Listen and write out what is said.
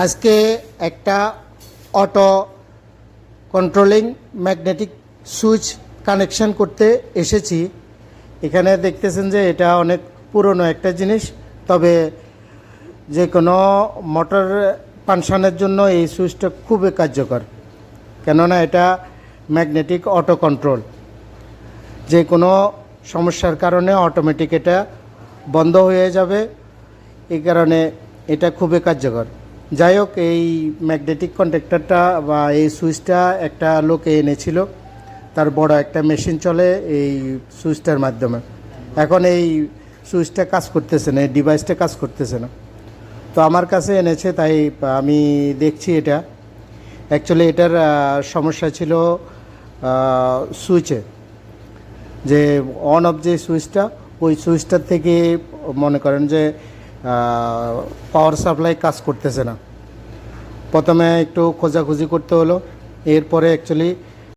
আজকে একটা auto controlling magnetic switch connection করতে এসেছি। এখানে দেখতেছেন যে এটা অনেক পুরনো একটা জিনিস, তবে যে কোনো মোটর পানশানের জন্য এই সুইচটা খুবই কার্যকর। কেননা এটা ম্যাগনেটিক অটো কন্ট্রোল যে কোনো সমস্যার কারণে অটোমেটিক এটা বন্ধ হয়ে যাবে। এই কারণে এটা খুবই কার্যকর। যাই হোক এই ম্যাগনেটিক কন্ট্যাক্টরটা বা এই সুইচটা একটা লোকে এনেছিল। তার বড় একটা মেশিন চলে এই সুইচটার মাধ্যমে। এখন এই সুইচটা কাজ করতেছে না, এই ডিভাইসটা কাজ করতেছে না। তো আমার কাছে এনেছে, তাই আমি দেখছি এটা। অ্যাকচুয়ালি এটার সমস্যা ছিল সুইচে। যে অন অফ যে সুইচটা, ওই সুইচটার থেকে মনে করেন যে পাওয়ার সাপ্লাই কাজ করতেছে না। প্রথমে একটু খোঁজাখুঁজি করতে হলো এরপরে অ্যাকচুয়ালি